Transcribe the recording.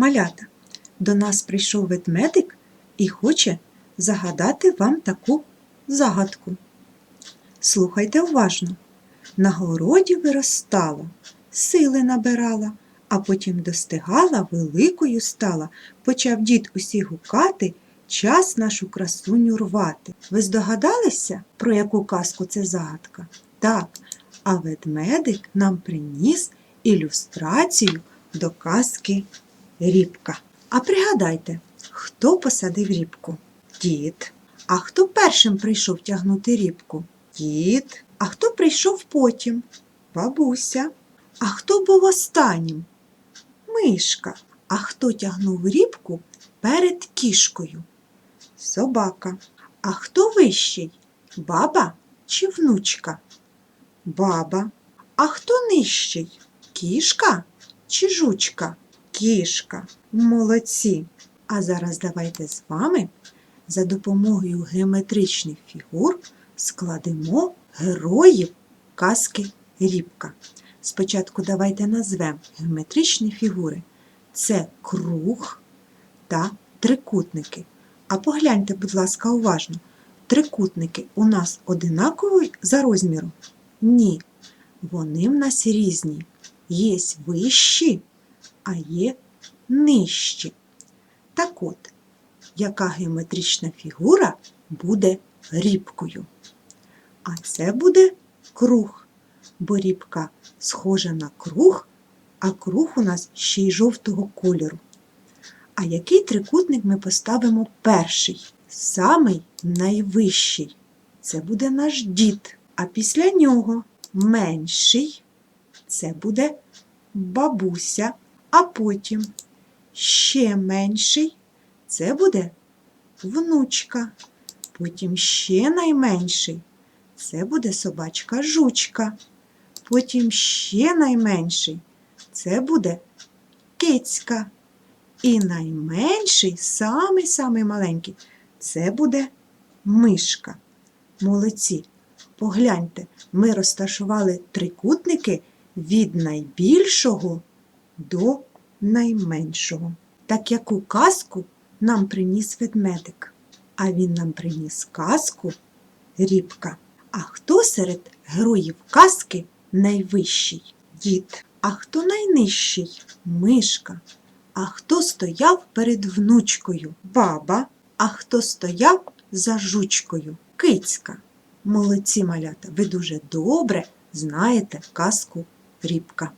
Малята, до нас прийшов ведмедик і хоче загадати вам таку загадку. Слухайте уважно. На городі виростала, сили набирала, а потім достигала, великою стала. Почав дід усі гукати, час нашу красуню рвати. Ви здогадалися, про яку казку це загадка? Так, а ведмедик нам приніс ілюстрацію до казки Рібка. А пригадайте, хто посадив рібку? Дід. А хто першим прийшов тягнути рібку? Дід. А хто прийшов потім? Бабуся. А хто був останнім? Мишка. А хто тягнув рібку перед кішкою? Собака. А хто вищий? Баба чи внучка? Баба. А хто нижчий? Кішка чи жучка? Кішка. Молодці. А зараз давайте з вами за допомогою геометричних фігур складемо героїв казки Рібка. Спочатку давайте назвемо геометричні фігури. Це круг та трикутники. А погляньте, будь ласка, уважно. Трикутники у нас одинакові за розміром? Ні. Вони в нас різні. Є вищі, а є нижчі. Так от, яка геометрична фігура буде рібкою? А це буде круг, бо рібка схожа на круг, а круг у нас ще й жовтого кольору. А який трикутник ми поставимо перший? Самий найвищий. Це буде наш дід. А після нього менший це буде бабуся, а потім ще менший це буде внучка. Потім ще найменший це буде собачка жучка. Потім ще найменший це буде кицька. І найменший, самий-самий маленький, це буде мишка. Молодці. Погляньте, ми розташували трикутники від найбільшого до найменшого. Так яку казку нам приніс ведмедик? А він нам приніс казку Рібка. А хто серед героїв казки найвищий? Дід. А хто найнижчий? Мишка. А хто стояв перед внучкою? Баба. А хто стояв за жучкою? Кицька. Молодці малята, ви дуже добре знаєте казку Рібка.